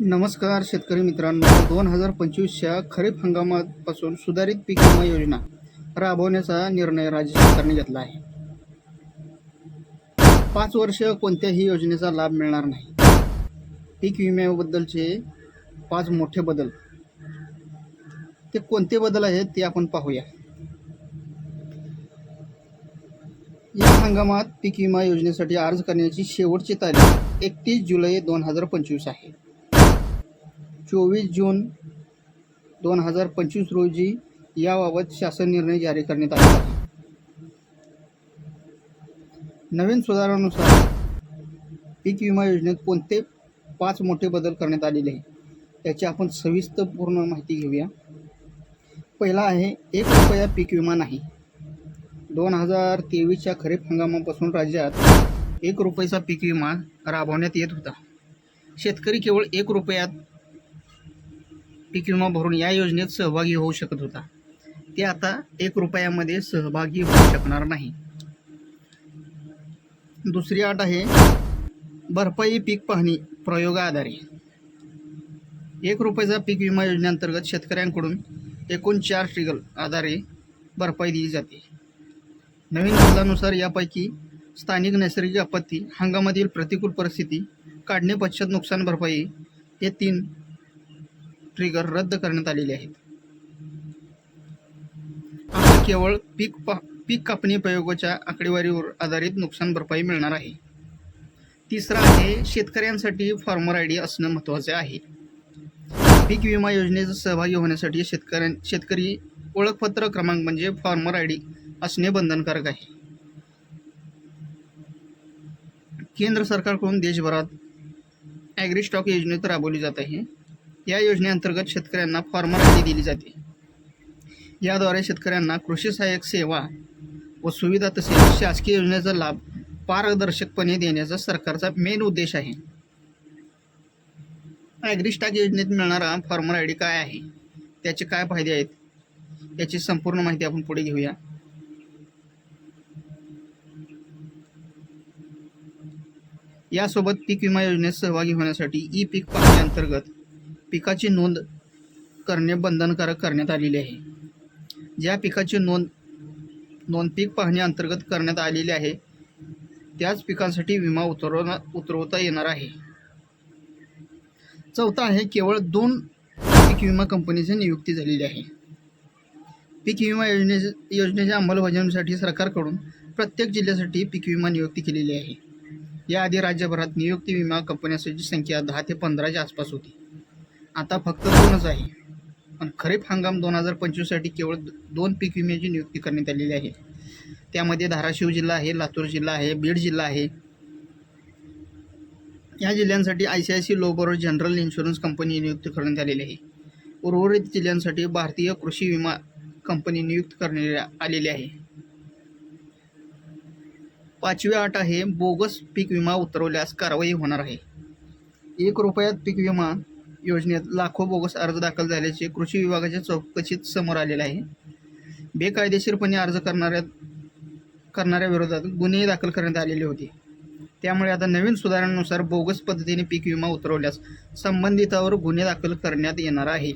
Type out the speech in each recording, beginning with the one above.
नमस्कार शेतकरी मित्रांनो. दोन हजार पंचवीसच्या खरीप हंगामापासून सुधारित पीक विमा योजना राबवण्याचा निर्णय राज्य सरकारने घेतला आहे. पाच वर्ष कोणत्याही योजनेचा लाभ मिळणार नाही. पीक विम्याबद्दलचे पाच मोठे बदल. ते कोणते बदल आहेत ते आपण पाहूया. या हंगामात पीक विमा योजनेसाठी अर्ज करण्याची शेवटची तारीख एकतीस जुलै दोन हजार पंचवीस आहे. चोवीस जून दोन हजार पंचवीस रोजी याबाबत शासन निर्णय जारी करण्यात आला. नवीन सुधारणानुसार पीक विमा योजनेत कोणते पाच मोठे बदल करण्यात आलेले आहे याची आपण सविस्तर पूर्ण माहिती घेऊया. पहिला आहे एक रुपया पीक विमा नाही. दोन हजार तेवीसच्या खरीप हंगामापासून राज्यात एक रुपयाचा पीक विमा राबवण्यात येत होता. शेतकरी केवळ एक रुपयात पीक विमा भरून या योजनेत सहभागी होऊ शकत होता. ते आता एक रुपयामध्ये सहभागी होऊ शकणार नाही. दुसरी अट आहे भरपाई पीक पाहणी प्रयोगाआधारे एक रुपयाचा पीक विमा योजनेअंतर्गत शेतकऱ्यांकडून एकूण चार ट्रिगल आधारे भरपाई दिली जाते. नवीन बदलानुसार यापैकी स्थानिक नैसर्गिक आपत्ती हंगामातील प्रतिकूल परिस्थिती काढणे पश्चात नुकसान भरपाई हे तीन ट्रिगर रद्द करण्यात आलेले आहेत. आता केवळ पीक पा पीक कापणी प्रयोगाच्या आकडेवारीवर आधारित नुकसान भरपाई मिळणार आहे. तिसरा आहे शेतकऱ्यांसाठी फार्मर आय डी असणं महत्त्वाचे आहे. पीक विमा योजनेत सहभागी होण्यासाठी शेतकऱ्यां शेतकरी ओळखपत्र क्रमांक म्हणजे फार्मर आय डी असणे बंधनकारक आहे. केंद्र सरकारकडून देशभरात ॲग्री स्टॉक योजनेत राबवली जात आहे. या योजनेअंतर्गत शेतकऱ्यांना फार्मर आय डी दिली जाते. याद्वारे शेतकऱ्यांना कृषी सहाय्यक सेवा व सुविधा तसेच शासकीय योजनेचा लाभ पारदर्शकपणे देण्याचा सरकारचा मेन उद्देश आहे. ॲग्रिस्टॉक योजनेत मिळणारा फार्मर आय डी काय आहे? त्याचे काय फायदे आहेत? याची संपूर्ण माहिती आपण पुढे घेऊया. यासोबत पीक विमा योजनेत सहभागी होण्यासाठी ई पीक पाहण्याअंतर्गत पिकाची नोंद करणे बंधनकारक करण्यात आलेले आहे. ज्या पिकाची नोंद नोंद पीक पाहणी अंतर्गत करण्यात आलेली आहे त्याच पिकांसाठी विमा उतरवता उतरवता येणार आहे. चौथा आहे केवळ दोन पीक विमा कंपनीची नियुक्ती झालेली आहे. पीक विमा योजने योजनेच्या अंमलबजावणीसाठी सरकारकडून प्रत्येक जिल्ह्यासाठी पीक विमा नियुक्ती केलेली आहे. याआधी राज्यभरात नियुक्ती विमा कंपन्यांची संख्या दहा ते पंधराच्या आसपास होती. आता फक्त दोनच आहे. पण खरीप हंगाम दोन हजार पंचवीससाठी केवळ दोन पीक विम्याची नियुक्ती करण्यात आलेली आहे. त्यामध्ये धाराशिव जिल्हा आहे लातूर जिल्हा आहे बीड जिल्हा आहे. या जिल्ह्यांसाठी I C I C Lombard general insurance company नियुक्त करण्यात आलेली आहे. उर्वरित जिल्ह्यांसाठी भारतीय कृषी विमा कंपनी नियुक्त करण्यात आलेली आहे. पाचवी आठ आहे बोगस पीक विमा उतरवल्यास कारवाई होणार आहे. एक रुपयात पीक विमा योजनेत लाखो बोगस अर्ज दाखल झाल्याचे कृषी विभागाच्या चौकशीत समोर आलेले आहे. बेकायदेशीरपणे अर्ज करणाऱ्या करणाऱ्या विरोधात गुन्हे दाखल करण्यात आलेले होते. त्यामुळे आता नवीन सुधारणानुसार बोगस पद्धतीने पीक विमा उतरवल्यास संबंधितावर गुन्हे दाखल करण्यात येणार आहे.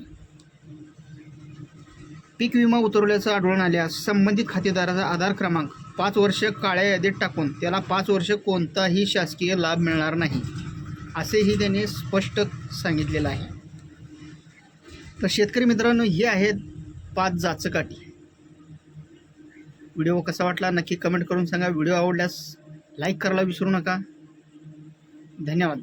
पीक विमा उतरवल्याचं आढळून आल्यास संबंधित खातेदाराचा आधार क्रमांक पाच वर्ष काळ्या यादीत टाकून त्याला पाच वर्ष कोणताही शासकीय लाभ मिळणार नाही. असेही त्यांनी स्पष्ट सांगितलेलं आहे. तर शेतकरी मित्रांनो हे आहेत पाच जाचकाठी व्हिडिओ कसा वाटला नक्की कमेंट करून सांगा. व्हिडिओ आवडल्यास लाईक करायला विसरू नका. धन्यवाद.